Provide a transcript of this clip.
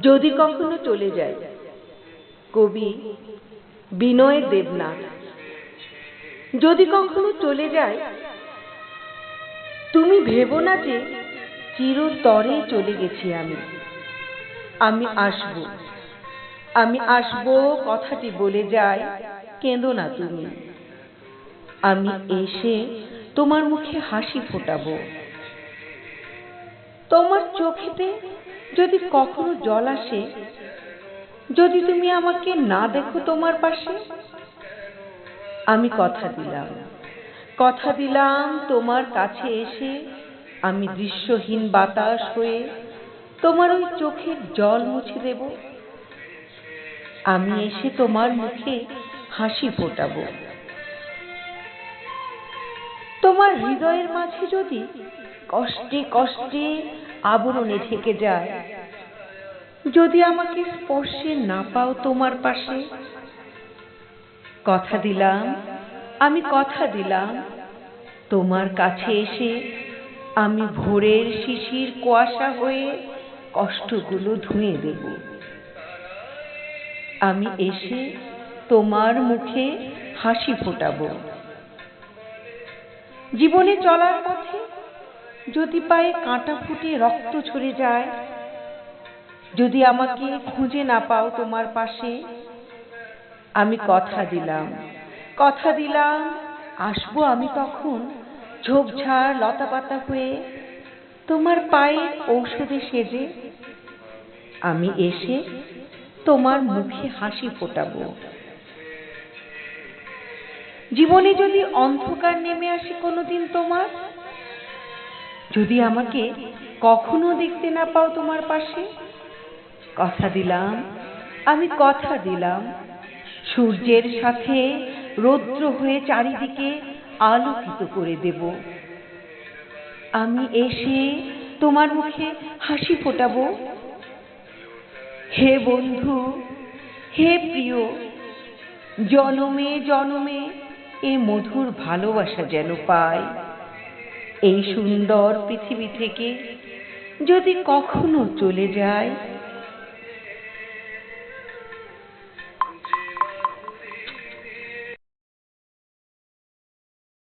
যদি কখনো চলে যাই কবি বিনয় দেবনাথ। যদি কখনো চলে যাই তুমি ভেবো না যে চিরতরে চলে গেছি আমি। আমি আসব আমি আসব, কথাটি বলে যাই, কেঁদো না তুমি। আমি এসে তোমার মুখে হাসি ফোটাবো। তোমার চোখেতে যদি কখনো জল আসে, যদি তুমি আমাকে না দেখো তোমার পাশে, আমি কথা দিলাম। কথা দিলাম তোমার কাছে এসে, আমি দৃশ্যহীন বাতাস হয়ে তোমার ওই চোখের জল মুছে দেব। আমি এসে তোমার মুখে হাসি ফোটাবো। তোমার হৃদয়ের মাঝে যদি কষ্টে কষ্টে আবরণে ঢেকে যায়। যদি আমাকে স্পর্শে না পাও তোমার পাশে? কথা দিলাম আমি কথা দিলাম। তোমার কাছে এসে আমি ভোরের শিশির কুয়াশা হয়ে কষ্টগুলো ধুয়ে দেব। আমি এসে তোমার মুখে হাসি ফোটাবো। জীবনে চলার পথে যদি পায়ে কাঁটা ফুটে রক্ত ঝরে যায়, যদি আমাকে খুঁজে না পাও তোমার পাশে, আমি কথা দিলাম। কথা দিলাম, আসব আমি তখন ঝোপঝাড় লতাপাতা হয়ে, তোমার পায়ে ঔষধে সেজে, আমি এসে তোমার মুখে হাসি ফোটাবো। জীবনে যদি অন্ধকার নেমে আসে কোনোদিন তোমার যদি আমাকে কখনো দেখতে না পাও তোমার পাশে? কথা দিলাম, আমি কথা দিলাম। সূর্যের সাথে রৌদ্র হয়ে চারিদিকে আলোকিত করে দেব। আমি এসে তোমার মুখে হাসি ফোটাবো। হে বন্ধু, হে প্রিয়, জনমে জনমে এ মধুর ভালোবাসা যেন পাই। এই সুন্দর পৃথিবী থেকে যদি কখনো চলে যায়